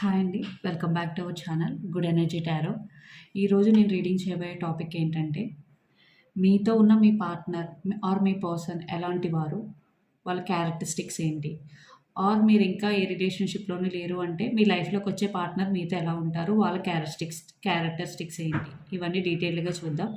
Hi అండి. Welcome back to our channel good energy tarot. ఈరోజు నేను రీడింగ్ చేయబోయే టాపిక్ ఏంటంటే మీతో ఉన్న మీ పార్ట్నర్ ఆర్ మీ పర్సన్ ఎలాంటి వారు? వాళ్ళ క్యారెక్టరిస్టిక్స్ ఏంటి? ఆర్ మీరు ఇంకా ఏ రిలేషన్షిప్లోనే లేరు అంటే మీ లైఫ్లోకి వచ్చే పార్ట్నర్ మీతో ఎలా ఉంటారు? వాళ్ళ క్యారెక్టరిస్టిక్స్ క్యారెక్టరిస్టిక్స్ ఏంటి? ఇవన్నీ డీటెయిల్గా చూద్దాం.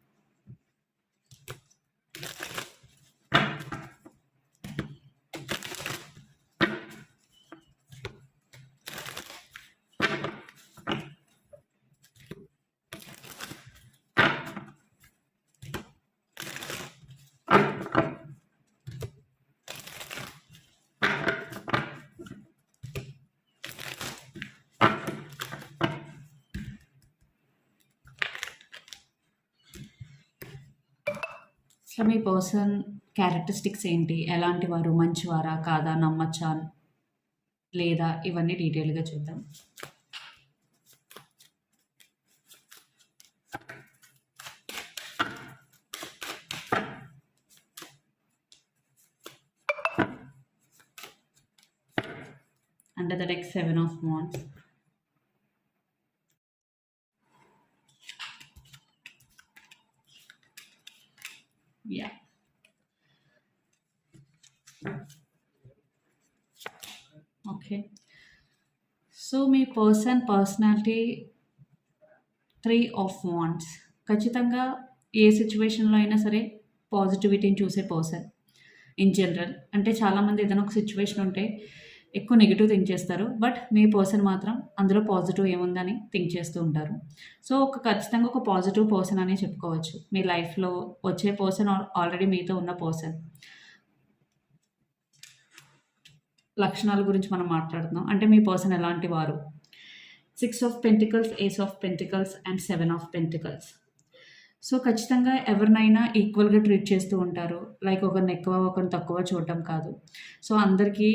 Thank you. అసలు మీ పర్సన్ క్యారెక్టరిస్టిక్స్ ఏంటి? ఎలాంటి వారు మంచివారా? కాదా? నమ్మచ్చా? లేదా? ఇవన్నీ డీటెయిల్గా చూద్దాం. Under the ex seven of wands. Yeah. Okay so me person personality three of wands ఖచ్చితంగా ఏ సిచ్యువేషన్లో అయినా సరే పాజిటివిటీని చూసే పర్సన్ ఇన్ జనరల్ అంటే చాలామంది ఏదైనా ఒక సిచ్యువేషన్ ఉంటే ఎక్కువ నెగిటివ్ థింక్ చేస్తారు. బట్ మీ పర్సన్ మాత్రం అందులో పాజిటివ్ ఏముందని థింక్ చేస్తూ ఉంటారు. సో ఒక ఖచ్చితంగా ఒక పాజిటివ్ పర్సన్ అని చెప్పుకోవచ్చు. మీ లైఫ్లో వచ్చే పర్సన్ ఆల్రెడీ మీతో ఉన్న పర్సన్ లక్షణాల గురించి మనం మాట్లాడుతున్నాం. అంటే మీ పర్సన్ ఎలాంటి వారు? Six of pentacles ace of pentacles and seven of pentacles so ఖచ్చితంగా ఎవరినైనా ఈక్వల్గా ట్రీట్ చేస్తూ ఉంటారు. లైక్ ఒకరిని ఎక్కువ ఒకరిని తక్కువ చూడటం కాదు. సో అందరికీ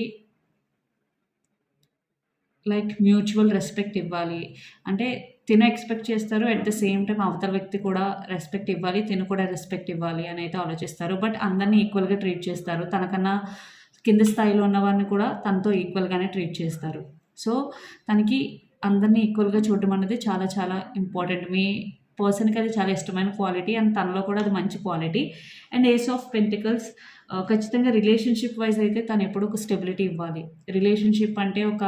లైక్ మ్యూచువల్ రెస్పెక్ట్ ఇవ్వాలి. అంటే తిన ఎక్స్పెక్ట్ చేస్తారు అట్ ద సేమ్ టైం అవతల వ్యక్తి కూడా రెస్పెక్ట్ ఇవ్వాలి తిను కూడా రెస్పెక్ట్ ఇవ్వాలి అని అయితే ఆలోచిస్తారు. బట్ అందరినీ ఈక్వల్గా ట్రీట్ చేస్తారు. తనకన్నా కింద స్థాయిలో ఉన్నవారిని కూడా తనతో ఈక్వల్గానే ట్రీట్ చేస్తారు. సో తనకి అందరినీ ఈక్వల్గా చూడటం అనేది చాలా చాలా ఇంపార్టెంట్. మీ పర్సన్కి అది చాలా ఇష్టమైన క్వాలిటీ అండ్ తనలో కూడా అది మంచి quality. And ace of pentacles ఖచ్చితంగా రిలేషన్షిప్ వైజ్ అయితే తను ఎప్పుడు ఒక స్టెబిలిటీ ఇవ్వాలి. రిలేషన్షిప్ అంటే ఒక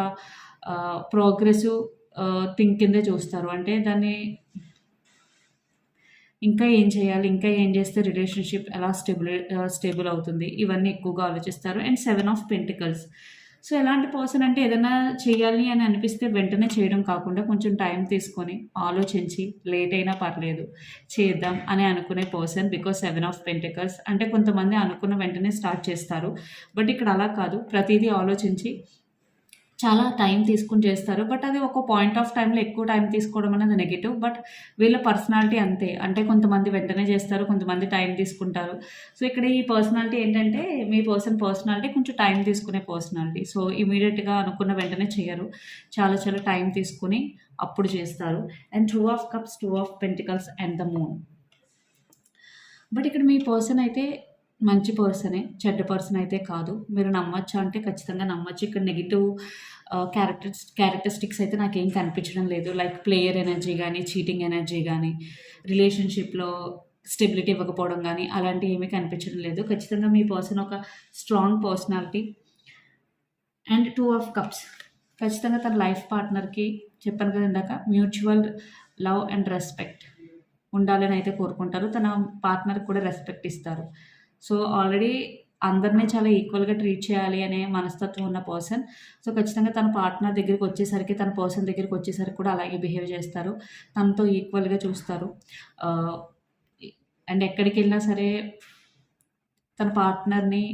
ప్రోగ్రెసివ్ థింక్ కిందే చూస్తారు. అంటే దాన్ని ఇంకా ఏం చేయాలి? ఇంకా ఏం చేస్తే రిలేషన్షిప్ ఎలా స్టేబుల్ స్టేబుల్ అవుతుంది? ఇవన్నీ ఎక్కువగా ఆలోచిస్తారు. And seven of pentacles so ఎలాంటి పర్సన్ అంటే ఏదైనా చేయాలి అని అనిపిస్తే వెంటనే చేయడం కాకుండా కొంచెం టైం తీసుకొని ఆలోచించి లేట్ అయినా పర్లేదు చేద్దాం అని అనుకునే person because seven of pentacles అంటే కొంతమంది అనుకున్న వెంటనే స్టార్ట్ చేస్తారు. బట్ ఇక్కడ అలా కాదు. ప్రతిదీ ఆలోచించి చాలా టైం తీసుకుని చేస్తారు. బట్ అది ఒక పాయింట్ ఆఫ్ టైంలో ఎక్కువ టైం తీసుకోవడం అనేది నెగిటివ్ బట్ వీళ్ళ పర్సనాలిటీ అంతే. అంటే కొంతమంది వెంటనే చేస్తారు కొంతమంది టైం తీసుకుంటారు. సో ఇక్కడ ఈ పర్సనాలిటీ ఏంటంటే మీ పర్సన్ పర్సనాలిటీ కొంచెం టైం తీసుకునే పర్సనాలిటీ సో ఇమీడియట్గా అనుకున్న వెంటనే చేయరు. చాలా చాలా టైం తీసుకుని అప్పుడు చేస్తారు. And two of cups two of pentacles and the moon but ఇక్కడ మీ పర్సన్ అయితే మంచి పర్సనే చెడ్డ పర్సన్ అయితే కాదు. మీరు నమ్మచ్చు అంటే ఖచ్చితంగా నమ్మచ్చు. ఇక్కడ నెగిటివ్ క్యారెక్టర్స్ క్యారెక్టరిస్టిక్స్ అయితే నాకేం కనిపించడం లేదు. లైక్ ప్లేయర్ ఎనర్జీ కానీ చీటింగ్ ఎనర్జీ కానీ రిలేషన్షిప్లో స్టెబిలిటీ ఇవ్వకపోవడం కానీ అలాంటివి ఏమీ కనిపించడం లేదు. ఖచ్చితంగా మీ పర్సన్ ఒక strong personality and two of cups ఖచ్చితంగా తన లైఫ్ పార్ట్నర్కి చెప్పాను కదా ఇందాక మ్యూచువల్ లవ్ అండ్ రెస్పెక్ట్ ఉండాలని అయితే కోరుకుంటారు. తన పార్ట్నర్కి కూడా రెస్పెక్ట్ ఇస్తారు. సో ఆల్రెడీ అందరినీ చాలా ఈక్వల్గా ట్రీట్ చేయాలి అనే మనస్తత్వం ఉన్న పర్సన్. సో ఖచ్చితంగా తన పార్ట్నర్ దగ్గరికి వచ్చేసరికి తన పర్సన్ దగ్గరికి వచ్చేసరికి కూడా అలాగే బిహేవ్ చేస్తారు. తనతో ఈక్వల్గా చూస్తారు. అండ్ ఎక్కడికి వెళ్ళినా సరే తన పార్ట్నర్ని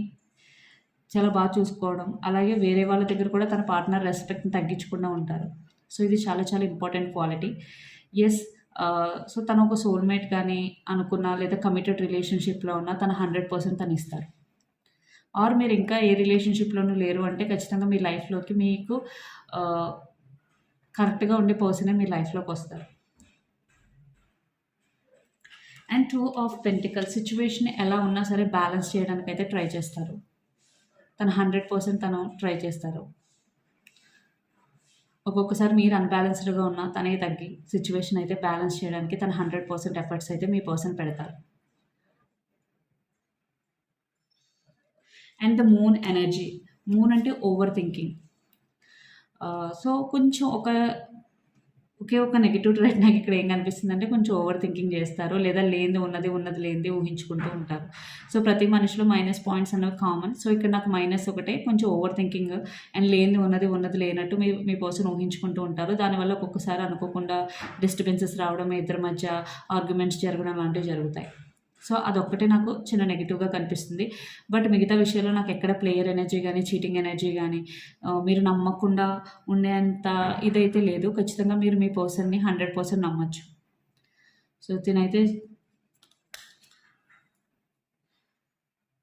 చాలా బాగా చూసుకోవడం అలాగే వేరే వాళ్ళ దగ్గర కూడా తన పార్ట్నర్ రెస్పెక్ట్ని తగ్గించకుండా ఉంటారు. సో ఇది చాలా చాలా ఇంపార్టెంట్ క్వాలిటీ. ఎస్ సో తను ఒక సోల్మేట్ కానీ అనుకున్నా లేదా కమిటెడ్ రిలేషన్షిప్లో ఉన్నా తను హండ్రెడ్ పర్సెంట్ తను ఇస్తారు ఆర్ మీరు ఇంకా ఏ రిలేషన్షిప్లోనూ లేరు అంటే ఖచ్చితంగా మీ లైఫ్లోకి మీకు కరెక్ట్గా ఉండే పర్సనే మీ లైఫ్లోకి వస్తారు. And two of pentacle situation ఎలా ఉన్నా సరే బ్యాలెన్స్ చేయడానికి అయితే ట్రై చేస్తారు. తను హండ్రెడ్ పర్సెంట్ తను ట్రై చేస్తారు. ఒక్కొక్కసారి మీరు అన్బ్యాలెన్స్డ్గా ఉన్న తనే తగ్గి సిచ్యువేషన్ అయితే బ్యాలెన్స్ చేయడానికి తన హండ్రెడ్ పర్సెంట్ ఎఫర్ట్స్ అయితే మీ పర్సన్ పెడతారు. And the moon energy moon అంటే ఓవర్ థింకింగ్ సో కొంచెం ఒక ఒకే ఒక నెగిటివ్ ట్రైట్ నాకు ఇక్కడ ఏం కనిపిస్తుంది అంటే కొంచెం ఓవర్ థింకింగ్ చేస్తారు లేదా లేనిది ఉన్నది ఉన్నది లేనిది ఊహించుకుంటూ ఉంటారు. సో ప్రతి మనిషిలో మైనస్ పాయింట్స్ అనేవి కామన్ సో ఇక్కడ నాకు మైనస్ ఒకటే కొంచెం ఓవర్ థింకింగ్ అండ్ లేనిది ఉన్నది ఉన్నది లేనట్టు మీ మీ పర్సన్ ఊహించుకుంటూ ఉంటారు. దానివల్ల ఒక్కొక్కసారి అనుకోకుండా డిస్టర్బెన్సెస్ రావడం ఇద్దరి మధ్య ఆర్గ్యుమెంట్స్ జరగడం లాంటివి జరుగుతాయి. సో అదొక్కటే నాకు చిన్న నెగిటివ్గా కనిపిస్తుంది. బట్ మిగతా విషయాల్లో నాకు ఎక్కడ ప్లేయర్ ఎనర్జీ కానీ చీటింగ్ ఎనర్జీ కానీ మీరు నమ్మకుండా ఉండేంత ఇదైతే లేదు. ఖచ్చితంగా మీరు మీ పర్సన్ని హండ్రెడ్ పర్సెంట్ నమ్మచ్చు. So తినైతే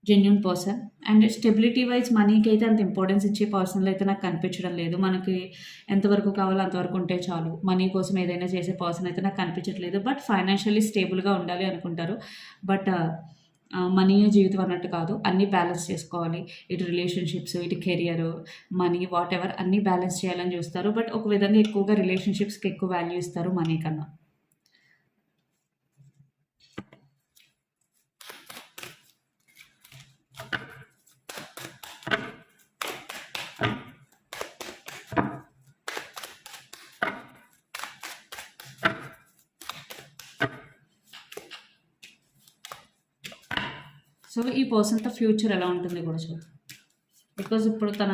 genuine person and stability wise మనీకి అయితే అంత ఇంపార్టెన్స్ ఇచ్చే పర్సన్లు అయితే నాకు కనిపించడం లేదు. మనకి ఎంతవరకు కావాలో అంతవరకు ఉంటే చాలు. మనీ కోసం ఏదైనా చేసే పర్సన్ అయితే నాకు కనిపించట్లేదు. బట్ ఫైనాన్షియల్లీ స్టేబుల్గా ఉండాలి అనుకుంటారు. బట్ మనీ uh, uh, జీవితం అన్నట్టు కాదు. అన్నీ బ్యాలెన్స్ చేసుకోవాలి. ఇటు రిలేషన్షిప్స్ ఇటు కెరియర్ మనీ వాట్ ఎవర్ అన్నీ బ్యాలెన్స్ చేయాలని చూస్తారు. బట్ ఒక విధంగా ఎక్కువగా రిలేషన్షిప్స్కి ఎక్కువ వాల్యూ ఇస్తారు మనీ కన్నా. సో ఈ పర్సన్తో ఫ్యూచర్ ఎలా ఉంటుంది కూడా చూద్దాం. బికాజ్ ఇప్పుడు తన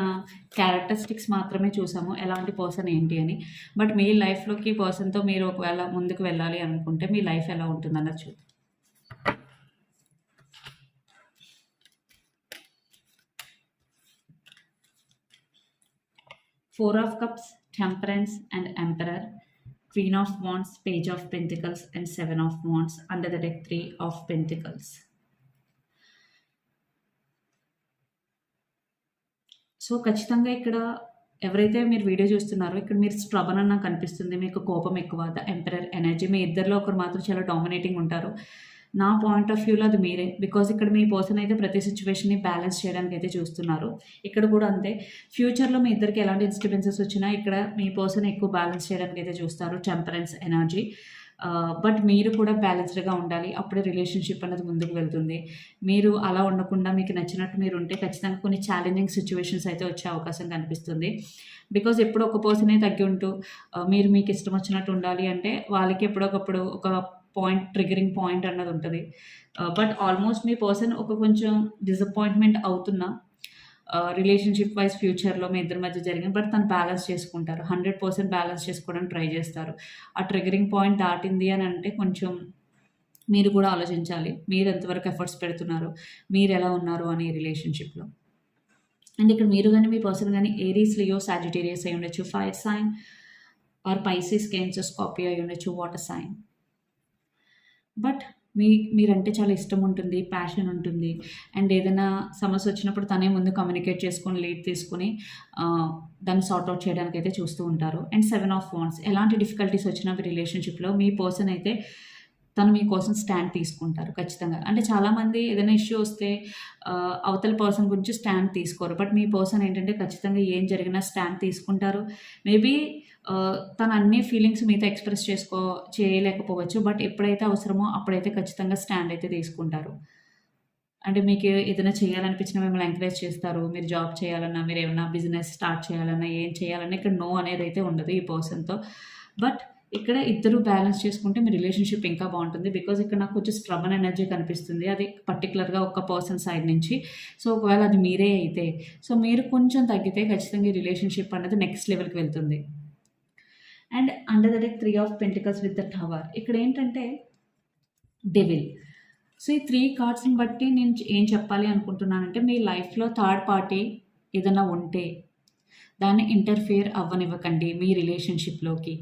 క్యారెక్టరిస్టిక్స్ మాత్రమే చూసాము ఎలాంటి పర్సన్ ఏంటి అని. బట్ మీ లైఫ్లోకి పర్సన్తో మీరు ఒకవేళ ముందుకు వెళ్ళాలి అనుకుంటే మీ లైఫ్ ఎలా ఉంటుంది అన్నది చూద్దాం. Four of cups temperance and emperor queen of wands page of pentacles and seven of wands under the deck three of pentacles so ఖచ్చితంగా ఇక్కడ ఎవరైతే మీరు వీడియో చూస్తున్నారో ఇక్కడ మీరు స్ట్రబన్ అన్న కనిపిస్తుంది. మీకు కోపం ఎక్కువ ద ఎంపరర్ ఎనర్జీ. మీ ఇద్దరిలో ఒకరు మాత్రం చాలా డామినేటింగ్ ఉంటారు. నా పాయింట్ ఆఫ్ వ్యూలో అది మీరే. బికాజ్ ఇక్కడ మీ పర్సన్ అయితే ప్రతి సిచ్యువేషన్ని బ్యాలెన్స్ చేయడానికి అయితే చూస్తున్నారు. ఇక్కడ కూడా అంతే. ఫ్యూచర్లో మీ ఇద్దరికి ఎలాంటి డిస్టర్బెన్సెస్ వచ్చినా ఇక్కడ మీ పర్సన్ ఎక్కువ బ్యాలెన్స్ చేయడానికి అయితే చూస్తారు. టెంపరెన్స్ ఎనర్జీ బట్ మీరు కూడా బ్యాలెన్స్డ్గా ఉండాలి. అప్పుడే రిలేషన్షిప్ అనేది ముందుకు వెళ్తుంది. మీరు అలా ఉండకుండా మీకు నచ్చినట్టు మీరు ఉంటే ఖచ్చితంగా కొన్ని ఛాలెంజింగ్ సిచ్యువేషన్స్ అయితే వచ్చే అవకాశం కనిపిస్తుంది. బికాజ్ ఎప్పుడు ఒక పర్సనే తగ్గి ఉంటూ మీరు మీకు ఇష్టం వచ్చినట్టు ఉండాలి అంటే వాళ్ళకి ఎప్పుడొకప్పుడు ఒక పాయింట్ ట్రిగరింగ్ పాయింట్ అన్నది ఉంటుంది. బట్ ఆల్మోస్ట్ మీ పర్సన్ ఒక కొంచెం డిసప్పాయింట్మెంట్ అవుతున్నా రిలేషన్షిప్ వైజ్ ఫ్యూచర్లో మీ ఇద్దరి మధ్య జరిగింది బట్ తను బ్యాలెన్స్ చేసుకుంటారు. హండ్రెడ్ పర్సెంట్ బ్యాలెన్స్ చేసుకోవడానికి ట్రై చేస్తారు. ఆ ట్రిగరింగ్ పాయింట్ దాటింది అని అంటే కొంచెం మీరు కూడా ఆలోచించాలి. మీరు ఎంతవరకు ఎఫర్ట్స్ పెడుతున్నారు? మీరు ఎలా ఉన్నారు అని రిలేషన్షిప్లో అండ్ ఇక్కడ మీరు కానీ మీ పర్సన్ కానీ ఏరీస్ లియో సాజిటేరియస్ అయి ఉండొచ్చు. Fire sign or Pisces Cancer Scorpio అయి ఉండొచ్చు. వాటర్ సైన్ బట్ మీ మీరంటే చాలా ఇష్టం ఉంటుంది ప్యాషన్ ఉంటుంది. అండ్ ఏదైనా సమస్య వచ్చినప్పుడు తనే ముందు కమ్యూనికేట్ చేసుకొని లీడ్ తీసుకొని దాన్ని సార్ట్అవుట్ చేయడానికి అయితే చూస్తూ ఉంటారు. అండ్ సెవెన్ ఆఫ్ వాన్స్ ఎలాంటి డిఫికల్టీస్ వచ్చినా మీ రిలేషన్షిప్లో మీ పర్సన్ అయితే తను మీకోసం స్టాండ్ తీసుకుంటారు ఖచ్చితంగా. అంటే చాలామంది ఏదైనా ఇష్యూ వస్తే అవతల పర్సన్ గురించి స్టాండ్ తీసుకోరు. బట్ మీ పర్సన్ ఏంటంటే ఖచ్చితంగా ఏం జరిగినా స్టాండ్ తీసుకుంటారు. మేబీ తన అన్ని ఫీలింగ్స్ మీతో ఎక్స్ప్రెస్ చేసుకో చేయలేకపోవచ్చు. బట్ ఎప్పుడైతే అవసరమో అప్పుడైతే ఖచ్చితంగా స్టాండ్ అయితే తీసుకుంటారు. అంటే మీకు ఏదైనా చేయాలనిపించినా మిమ్మల్ని ఎంకరేజ్ చేస్తారు. మీరు జాబ్ చేయాలన్నా మీరు ఏమైనా బిజినెస్ స్టార్ట్ చేయాలన్నా ఏం చేయాలన్నా ఇక్కడ నో అనేది అయితే ఉండదు ఈ పర్సన్తో. బట్ ఇక్కడ ఇద్దరు బ్యాలెన్స్ చేసుకుంటే మీ రిలేషన్షిప్ ఇంకా బాగుంటుంది. బికాజ్ ఇక్కడ నాకు కొంచెం స్ట్రబన్ ఎనర్జీ కనిపిస్తుంది. అది పర్టికులర్గా ఒక పర్సన్ సైడ్ నుంచి. సో ఒకవేళ అది మీరే అయితే సో మీరు కొంచెం తగ్గితే ఖచ్చితంగా ఈ రిలేషన్షిప్ అనేది నెక్స్ట్ లెవెల్కి వెళ్తుంది. And under the deck three of pentacles with the tower ఇక్కడ ఏంటంటే డెవిల్ సో ఈ త్రీ కార్డ్స్ని బట్టి నేను ఏం చెప్పాలి అనుకుంటున్నానంటే మీ లైఫ్లో థర్డ్ పార్టీ ఏదైనా ఉంటే దాన్ని ఇంటర్ఫియర్ అవ్వనివ్వకండి మీ రిలేషన్షిప్లోకి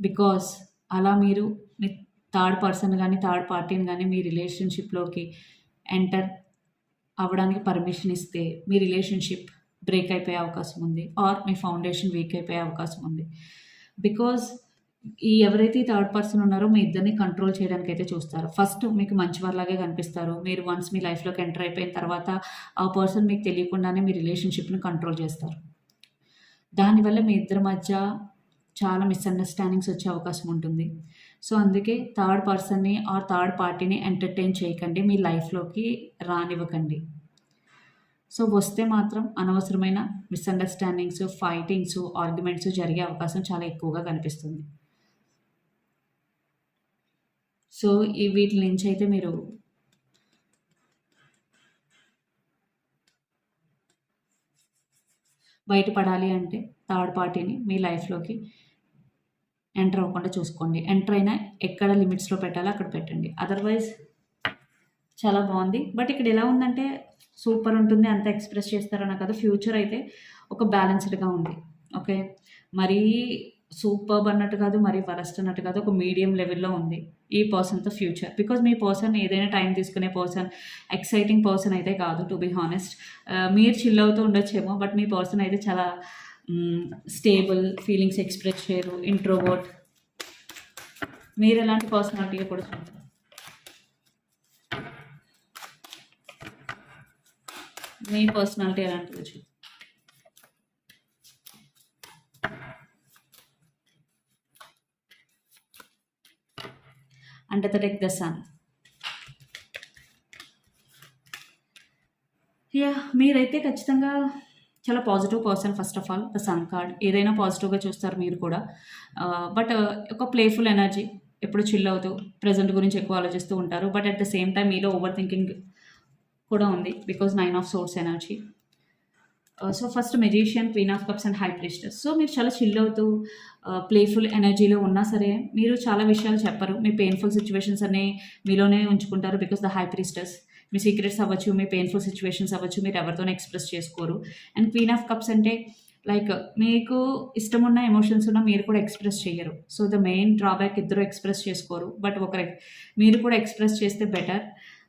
బికాస్ అలా మీరు మీ థర్డ్ పర్సన్ కానీ థర్డ్ పార్టీని కానీ మీ రిలేషన్షిప్లోకి ఎంటర్ అవ్వడానికి పర్మిషన్ ఇస్తే మీ రిలేషన్షిప్ బ్రేక్ అయిపోయే అవకాశం ఉంది ఆర్ మీ ఫౌండేషన్ వీక్ అయిపోయే అవకాశం ఉంది. బికాజ్ ఈ ఎవరైతే థర్డ్ పర్సన్ ఉన్నారో మీ ఇద్దరిని కంట్రోల్ చేయడానికి అయితే చూస్తారు. ఫస్ట్ మీకు మంచివారిలాగే కనిపిస్తారు. మీరు వన్స్ మీ లైఫ్లోకి ఎంటర్ అయిపోయిన తర్వాత ఆ పర్సన్ మీకు తెలియకుండానే మీ రిలేషన్షిప్ని కంట్రోల్ చేస్తారు. దానివల్ల మీ ఇద్దరి మధ్య చాలా మిస్అండర్స్టాండింగ్స్ వచ్చే అవకాశం ఉంటుంది. సో అందుకే థర్డ్ పర్సన్ని ఆర్ థర్డ్ పార్టీని ఎంటర్టైన్ చేయకండి. మీ లైఫ్లోకి రానివ్వకండి. సో వస్తే మాత్రం అనవసరమైన మిస్అండర్స్టాండింగ్స్ ఫైటింగ్స్ ఆర్గ్యుమెంట్స్ జరిగే అవకాశం చాలా ఎక్కువగా కనిపిస్తుంది. సో ఈ వీటి నుంచి అయితే మీరు బయటపడాలి అంటే థర్డ్ పార్టీని మీ లైఫ్లోకి ఎంటర్ అవ్వకుండా చూసుకోండి. ఎంటర్ అయినా ఎక్కడ లిమిట్స్లో పెట్టాలో అక్కడ పెట్టండి. అదర్వైజ్ చాలా బాగుంది. బట్ ఇక్కడ ఎలా ఉందంటే సూపర్ ఉంటుంది. అంత ఎక్స్ప్రెస్ చేస్తారన్న కదా. ఫ్యూచర్ అయితే ఒక బ్యాలెన్స్డ్గా ఉంది. ఓకే? మరీ సూపర్ అన్నట్టు కాదు మరీ వరస్ట్ అన్నట్టు కాదు. ఒక మీడియం లెవెల్లో ఉంది ఈ పర్సన్తో ఫ్యూచర్. బికాజ్ మీ పర్సన్ ఏదైనా టైం తీసుకునే పర్సన్ ఎక్సైటింగ్ పర్సన్ అయితే కాదు టు బి హానెస్ట్ మీరు చిల్ అవుతూ ఉండొచ్చేమో బట్ మీ పర్సన్ అయితే చాలా స్టేబుల్ ఫీలింగ్స్ ఎక్స్ప్రెస్ చేయరు ఇంట్రోవర్ట్ మీరు ఎలాంటి పర్సనాలిటీ కూడా చూస్తారు మీ పర్సనాలిటీ ఎలాంటిది చూ అంటే ద టెక్ ద సన్ యా మీరైతే ఖచ్చితంగా చాలా positive person first of all the sun card ఏదైనా పాజిటివ్గా చూస్తారు మీరు కూడా. బట్ ఒక ప్లేఫుల్ ఎనర్జీ ఎప్పుడు చిల్ అవుతూ ప్రజెంట్ గురించి ఎక్కువ ఆలోచిస్తూ ఉంటారు. But at the same time మీలో ఓవర్ థింకింగ్ కూడా ఉంది because nine of swords energy so first magician queen of cups and high priestess so మీరు చాలా చిల్ అవుతూ ప్లేఫుల్ ఎనర్జీలో ఉన్నా సరే మీరు చాలా విషయాలు చెప్పరు. మీ పెయిన్ఫుల్ సిచ్యువేషన్స్ అన్ని మీలోనే ఉంచుకుంటారు బికాస్ ద హై ప్రిస్టర్స్ మీ సీక్రెట్స్ అవ్వచ్చు మీ పెయిన్ఫుల్ సిచ్యువేషన్స్ అవ్వచ్చు మీరు ఎవరితోనే ఎక్స్ప్రెస్ చేసుకోరు. అండ్ క్వీన్ ఆఫ్ కప్స్ అంటే లైక్ మీకు ఇష్టం ఉన్న ఎమోషన్స్ ఉన్న మీరు కూడా ఎక్స్ప్రెస్ చేయరు సో ద మెయిన్ డ్రాబ్యాక్ ఇద్దరు ఎక్స్ప్రెస్ చేసుకోరు. బట్ ఒకరు మీరు కూడా ఎక్స్ప్రెస్ చేస్తే better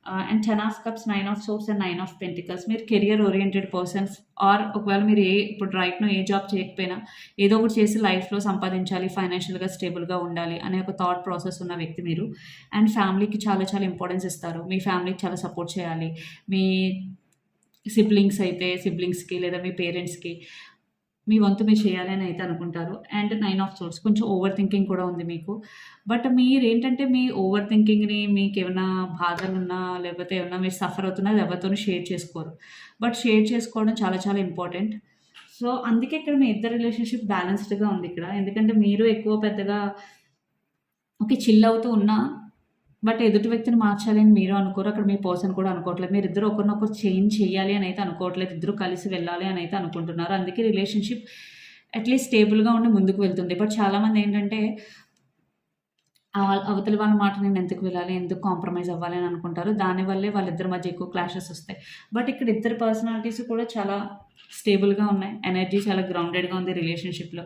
and ten of cups nine of swords and nine of pentacles మీరు కెరియర్ ఓరియంటెడ్ పర్సన్స్ ఆర్ ఒకవేళ మీరు ఏ ఇప్పుడు రైట్ను ఏ జాబ్ చేయకపోయినా ఏదో ఒకటి చేసి లైఫ్లో సంపాదించాలి ఫైనాన్షియల్గా స్టేబుల్గా ఉండాలి అనే ఒక థాట్ ప్రాసెస్ ఉన్న వ్యక్తి మీరు. అండ్ ఫ్యామిలీకి చాలా చాలా ఇంపార్టెన్స్ ఇస్తారు. మీ ఫ్యామిలీకి చాలా సపోర్ట్ చేయాలి. మీ సిబ్లింగ్స్ అయితే సిబ్లింగ్స్కి లేదా మీ పేరెంట్స్కి మీ వంతు మీరు చేయాలి అని అయితే అనుకుంటారు. అండ్ నైన్ ఆఫ్ సోర్స్ కొంచెం ఓవర్ థింకింగ్ కూడా ఉంది మీకు. బట్ మీరు ఏంటంటే మీ ఓవర్ థింకింగ్ని మీకు ఏమైనా బాధలు ఉన్నా లేకపోతే ఏమైనా మీరు సఫర్ అవుతున్నా అది ఎవరితోనూ షేర్ చేసుకోరు. బట్ షేర్ చేసుకోవడం చాలా చాలా ఇంపార్టెంట్. సో అందుకే ఇక్కడ మీ ఇద్దరు రిలేషన్షిప్ బ్యాలెన్స్డ్గా ఉంది ఇక్కడ. ఎందుకంటే మీరు ఎక్కువ పెద్దగా ఓకే చిల్ అవుతూ ఉన్నా బట్ ఎదుటి వ్యక్తిని మార్చాలి అని మీరు అనుకోరు అక్కడ మీ పర్సన్ కూడా అనుకోవట్లేదు. మీరు ఇద్దరు ఒకరినొకరు చేంజ్ చేయాలి అని అయితే అనుకోవట్లేదు. ఇద్దరు కలిసి వెళ్ళాలి అని అయితే అనుకుంటున్నారు. అందుకే రిలేషన్షిప్ అట్లీస్ట్ స్టేబుల్గా ఉండి ముందుకు వెళ్తుంది. బట్ చాలామంది ఏంటంటే అవతలి వాళ్ళ మాట నేను ఎందుకు వెళ్ళాలి ఎందుకు కాంప్రమైజ్ అవ్వాలి అని అనుకుంటారు? దానివల్లే వాళ్ళిద్దరి మధ్య ఎక్కువ క్లాషెస్ వస్తాయి. బట్ ఇక్కడ ఇద్దరు పర్సనాలిటీస్ కూడా చాలా స్టేబుల్గా ఉన్నాయి. ఎనర్జీ చాలా గ్రౌండెడ్గా ఉంది రిలేషన్షిప్లో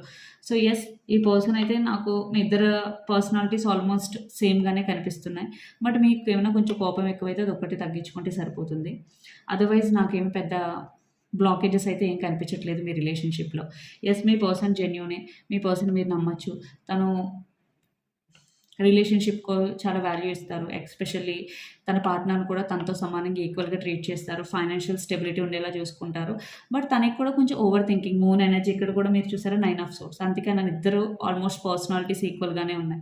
సో ఎస్ ఈ పర్సన్ అయితే నాకు మీ ఇద్దరు పర్సనాలిటీస్ ఆల్మోస్ట్ సేమ్గానే కనిపిస్తున్నాయి. బట్ మీకు ఏమైనా కొంచెం కోపం ఎక్కువైతే అది ఒకటి తగ్గించుకుంటే సరిపోతుంది. అదర్వైజ్ నాకేమి పెద్ద బ్లాకేజెస్ అయితే ఏం కనిపించట్లేదు మీ రిలేషన్షిప్లో ఎస్ మీ పర్సన్ జెన్యునే మీ పర్సన్ మీరు నమ్మచ్చు. తను రిలేషన్షిప్కు చాలా వాల్యూ ఇస్తారు. ఎక్స్పెషల్లీ తన పార్ట్నర్ని కూడా తనతో సమానంగా ఈక్వల్గా ట్రీట్ చేస్తారు. ఫైనాన్షియల్ స్టెబిలిటీ ఉండేలా చూసుకుంటారు. బట్ తనకి కూడా కొంచెం ఓవర్ థింకింగ్ మూన్ ఎనర్జీ ఇక్కడ కూడా మీరు చూసారా? Nine of swords. అందుకే నన్ను ఇద్దరు ఆల్మోస్ట్ పర్సనాలిటీస్ ఈక్వల్గానే ఉన్నాయి.